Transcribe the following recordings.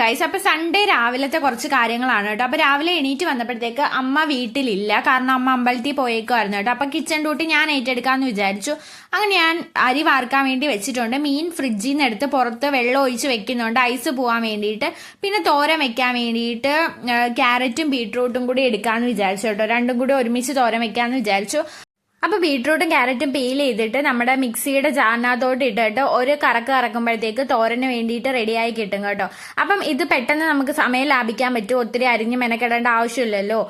Guys അപ്പൊ Sunday രാവിലത്തെ കുറച്ച് കാര്യങ്ങളാണ് കേട്ടോ. അപ്പൊ രാവിലെ എണീറ്റ് വന്നപ്പോഴത്തേക്ക് അമ്മ വീട്ടിലില്ല. കാരണം അമ്മ അമ്പലത്തിൽ പോയേക്കുമായിരുന്നു കേട്ടോ. അപ്പൊ കിച്ചൺ ഡ്യൂട്ടി ഞാൻ ഏറ്റെടുക്കാന്ന് വിചാരിച്ചു. അങ്ങനെ ഞാൻ അരി വാർക്കാൻ വേണ്ടി വെച്ചിട്ടുണ്ട്. മീൻ ഫ്രിഡ്ജിൽ നിന്ന് എടുത്ത് പുറത്ത് വെള്ളം ഒഴിച്ച് വെക്കുന്നുണ്ട്. ഐസ് പോകാൻ വേണ്ടിയിട്ട്. പിന്നെ തോരൻ വെക്കാൻ വേണ്ടിയിട്ട് ക്യാരറ്റും ബീട്രൂട്ടും കൂടി എടുക്കാമെന്ന് വിചാരിച്ചു കേട്ടോ. രണ്ടും കൂടി ഒരുമിച്ച് തോരൻ വെക്കാമെന്ന് വിചാരിച്ചു. അപ്പൊ ബീട്രൂട്ടും ക്യാരറ്റും പീൽ ചെയ്തിട്ട് നമ്മുടെ മിക്സിയുടെ ജാറിനകത്തോട്ട് ഇട്ടിട്ട് ഒരു കറക്ക് കറക്കുമ്പോഴത്തേക്ക് തോരന് വേണ്ടിയിട്ട് റെഡിയായി കിട്ടും കേട്ടോ. അപ്പം ഇത് പെട്ടെന്ന് നമുക്ക് സമയം ലാഭിക്കാൻ പറ്റും. ഒത്തിരി അരിഞ്ഞ് മെനക്കെടേണ്ട ആവശ്യമില്ലല്ലോ.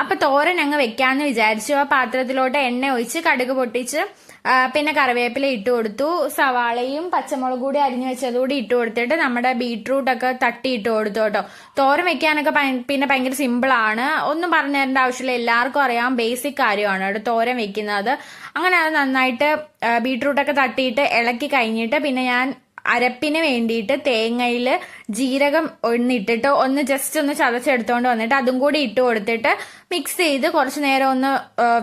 അപ്പൊ തോരൻ അങ്ങ് വെക്കാന്ന് വിചാരിച്ചു. ആ പാത്രത്തിലോട്ട് എണ്ണ ഒഴിച്ച് കടുക് പൊട്ടിച്ച് പിന്നെ കറിവേപ്പില ഇട്ട് കൊടുത്തു. സവാളയും പച്ചമുളക് കൂടി അരിഞ്ഞു വെച്ചത് കൂടി ഇട്ട് കൊടുത്തിട്ട് നമ്മുടെ ബീട്രൂട്ട് ഒക്കെ തട്ടി ഇട്ട് കൊടുത്തു കേട്ടോ. തോരൻ വെക്കാനൊക്കെ പിന്നെ ഭയങ്കര സിമ്പിൾ ആണ്. ഒന്നും പറഞ്ഞു തരേണ്ട ആവശ്യമില്ല. എല്ലാവർക്കും അറിയാം ബേസിക് കാര്യമാണ് കേട്ടോ തോരൻ വെക്കുന്നത്. അങ്ങനെ അത് നന്നായിട്ട് ബീട്രൂട്ടൊക്കെ തട്ടിയിട്ട് ഇളക്കി കഴിഞ്ഞിട്ട് പിന്നെ ഞാൻ അരപ്പിന് വേണ്ടിയിട്ട് തേങ്ങയിൽ ജീരകം ഒന്നിട്ടിട്ട് ഒന്ന് ജസ്റ്റ് ഒന്ന് ചതച്ചെടുത്തോണ്ട് വന്നിട്ട് അതും കൂടി ഇട്ട് കൊടുത്തിട്ട് മിക്സ് ചെയ്ത് കുറച്ച് നേരം ഒന്ന്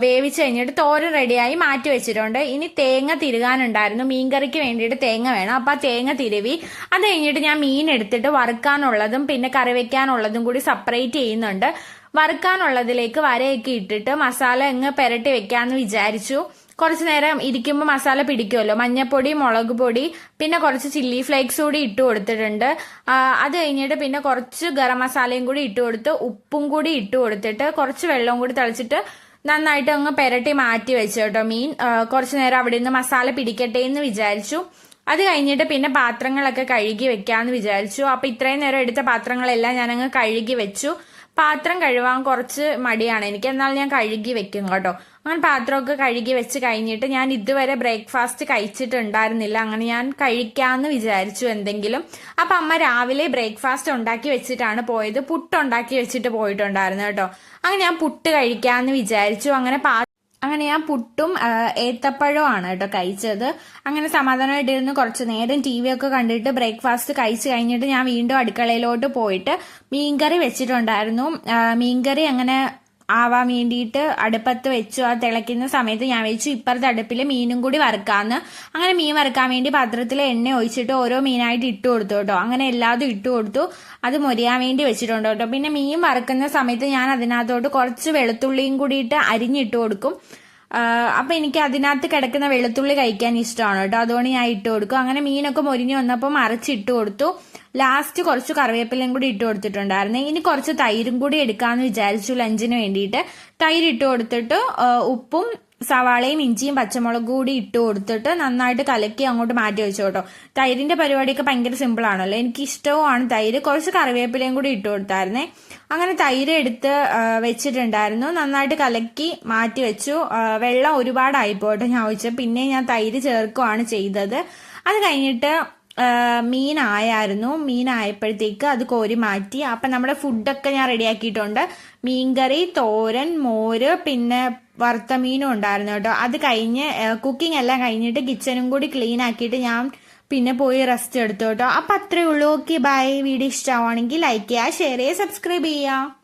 വേവിച്ച് കഴിഞ്ഞിട്ട് തോരൻ റെഡിയായി മാറ്റി വെച്ചിട്ടുണ്ട്. ഇനി തേങ്ങ തിരുകാനുണ്ടായിരുന്നു. മീൻകറിക്ക് വേണ്ടിയിട്ട് തേങ്ങ വേണം. അപ്പൊ ആ തേങ്ങ തിരുവി അത് കഴിഞ്ഞിട്ട് ഞാൻ മീൻ എടുത്തിട്ട് വറുക്കാനുള്ളതും പിന്നെ കറി വെക്കാനുള്ളതും കൂടി സെപ്പറേറ്റ് ചെയ്യുന്നുണ്ട്. വറുക്കാനുള്ളതിലേക്ക് വരയൊക്കെ ഇട്ടിട്ട് മസാല അങ്ങ് പെരട്ടി വെക്കാന്ന് വിചാരിച്ചു. കുറച്ച് നേരം ഇരിക്കുമ്പോൾ മസാല പിടിക്കുമല്ലോ. മഞ്ഞപ്പൊടി മുളക് പൊടി പിന്നെ കുറച്ച് ചില്ലി ഫ്ലേക്സ് കൂടി ഇട്ട് കൊടുത്തിട്ടുണ്ട്. അത് കഴിഞ്ഞിട്ട് പിന്നെ കുറച്ച് ഗരം മസാലയും കൂടി ഇട്ട് കൊടുത്ത് ഉപ്പും കൂടി ഇട്ട് കൊടുത്തിട്ട് കുറച്ച് വെള്ളവും കൂടി തളിച്ചിട്ട് നന്നായിട്ട് അങ്ങ് പെരട്ടി മാറ്റി വെച്ചു കേട്ടോ മീൻ. കുറച്ച് നേരം അവിടെ നിന്ന് മസാല പിടിക്കട്ടെ എന്ന് വിചാരിച്ചു. അത് കഴിഞ്ഞിട്ട് പിന്നെ പാത്രങ്ങളൊക്കെ കഴുകി വെക്കാന്ന് വിചാരിച്ചു. അപ്പൊ ഇത്രയും നേരം എടുത്ത പാത്രങ്ങളെല്ലാം ഞാനങ്ങ് കഴുകി വെച്ചു. പാത്രം കഴുകാൻ കുറച്ച് മടിയാണ്. എനിക്ക് എന്നാൽ ഞാൻ കഴുകി വെക്കും കേട്ടോ. അങ്ങനെ പാത്രമൊക്കെ കഴുകി വെച്ച് കഴിഞ്ഞിട്ട് ഞാൻ ഇതുവരെ ബ്രേക്ക്ഫാസ്റ്റ് കഴിച്ചിട്ടുണ്ടായിരുന്നില്ല. അങ്ങനെ ഞാൻ കഴിക്കാമെന്ന് വിചാരിച്ചു എന്തെങ്കിലും. അപ്പം അമ്മ രാവിലെ ബ്രേക്ക്ഫാസ്റ്റ് ഉണ്ടാക്കി വെച്ചിട്ടാണ് പോയത്. പുട്ട് ഉണ്ടാക്കി വെച്ചിട്ട് പോയിട്ടുണ്ടായിരുന്നു കേട്ടോ. അങ്ങനെ ഞാൻ പുട്ട് കഴിക്കാമെന്ന് വിചാരിച്ചു. അങ്ങനെ അങ്ങനെ ഞാൻ പുട്ടും ഏത്തപ്പഴവും ആണ് കേട്ടോ കഴിച്ചത്. അങ്ങനെ സമാധാനമായിട്ടിരുന്ന് കുറച്ച് നേരം ടി വി ഒക്കെ കണ്ടിട്ട് ബ്രേക്ക്ഫാസ്റ്റ് കഴിച്ച് കഴിഞ്ഞിട്ട് ഞാൻ വീണ്ടും അടുക്കളയിലോട്ട് പോയിട്ട് മീൻകറി വെച്ചിട്ടുണ്ടായിരുന്നു. മീൻകറി അങ്ങനെ ആവാൻ വേണ്ടിയിട്ട് അടുപ്പത്ത് വെച്ചു ആ തിളയ്ക്കുന്ന സമയത്ത് ഞാൻ വെച്ചു ഇപ്പുറത്തെ അടുപ്പിൽ മീനും കൂടി വറുക്കാന്ന്. അങ്ങനെ മീൻ വറുക്കാൻ വേണ്ടി പാത്രത്തിൽ എണ്ണ ഒഴിച്ചിട്ട് ഓരോ മീനായിട്ട് ഇട്ട് കൊടുത്തു കേട്ടോ. അങ്ങനെ എല്ലാതും ഇട്ട് കൊടുത്തു. അത് മൊരിയാൻ വേണ്ടി വെച്ചിട്ടുണ്ട് കേട്ടോ. പിന്നെ മീൻ വറുക്കുന്ന സമയത്ത് ഞാൻ അതിനകത്തോട്ട് കുറച്ച് വെളുത്തുള്ളിയും കൂടിയിട്ട് അരിഞ്ഞിട്ട് കൊടുക്കും. അപ്പൊ എനിക്ക് അതിനകത്ത് കിടക്കുന്ന വെളുത്തുള്ളി കഴിക്കാൻ ഇഷ്ടമാണ് കേട്ടോ. അതുകൊണ്ട് ഞാൻ ഇട്ട് കൊടുക്കും. അങ്ങനെ മീനൊക്കെ മൊരിഞ്ഞു വന്നപ്പോൾ മറിച്ചിട്ട് കൊടുത്തു. ലാസ്റ്റ് കുറച്ച് കറിവേപ്പിലയും കൂടി ഇട്ട് കൊടുത്തിട്ടുണ്ടായിരുന്നു. ഇനി കുറച്ച് തൈരും കൂടി എടുക്കാമെന്ന് വിചാരിച്ചു ലഞ്ചിന് വേണ്ടിയിട്ട്. തൈര് ഇട്ട് കൊടുത്തിട്ട് ഉപ്പും സവാളയും ഇഞ്ചിയും പച്ചമുളകും കൂടി ഇട്ട് കൊടുത്തിട്ട് നന്നായിട്ട് കലക്കി അങ്ങോട്ട് മാറ്റി വെച്ചു കേട്ടോ. തൈരിന്റെ പരിപാടിയൊക്കെ ഭയങ്കര സിമ്പിൾ ആണല്ലോ. എനിക്ക് ഇഷ്ടവുമാണ് തൈര്. കുറച്ച് കറിവേപ്പിലയും കൂടി ഇട്ട് കൊടുത്തായിരുന്നേ. അങ്ങനെ തൈര് എടുത്ത് വെച്ചിട്ടുണ്ടായിരുന്നു. നന്നായിട്ട് കലക്കി മാറ്റി വെച്ചു. വെള്ളം ഒരുപാടായി പോട്ടെ ഞാൻ ഒഴിച്ചു പിന്നെ ഞാൻ തൈര് ചേർക്കുവാണ് ചെയ്തത്. അത് കഴിഞ്ഞിട്ട് മീനായായിരുന്നു. മീനായപ്പോഴത്തേക്ക് അത് കോരി മാറ്റി. അപ്പം നമ്മുടെ ഫുഡൊക്കെ ഞാൻ റെഡിയാക്കിയിട്ടുണ്ട് മീൻകറി തോരൻ മോര് പിന്നെ വറുത്ത മീനും ഉണ്ടായിരുന്നു കേട്ടോ. അത് കഴിഞ്ഞ് കുക്കിംഗ് എല്ലാം കഴിഞ്ഞിട്ട് കിച്ചണും കൂടി ക്ലീൻ ആക്കിയിട്ട് ഞാൻ പിന്നെ പോയി റെസ്റ്റ് എടുത്തു കേട്ടോ. അപ്പം അത്രേ ഉള്ളൂ. ഓക്കെ ബൈ വീഡിയോ ഇഷ്ടമാണെങ്കിൽ ലൈക്ക് ചെയ്യുക ഷെയർ ചെയ്യുക സബ്സ്ക്രൈബ് ചെയ്യുക.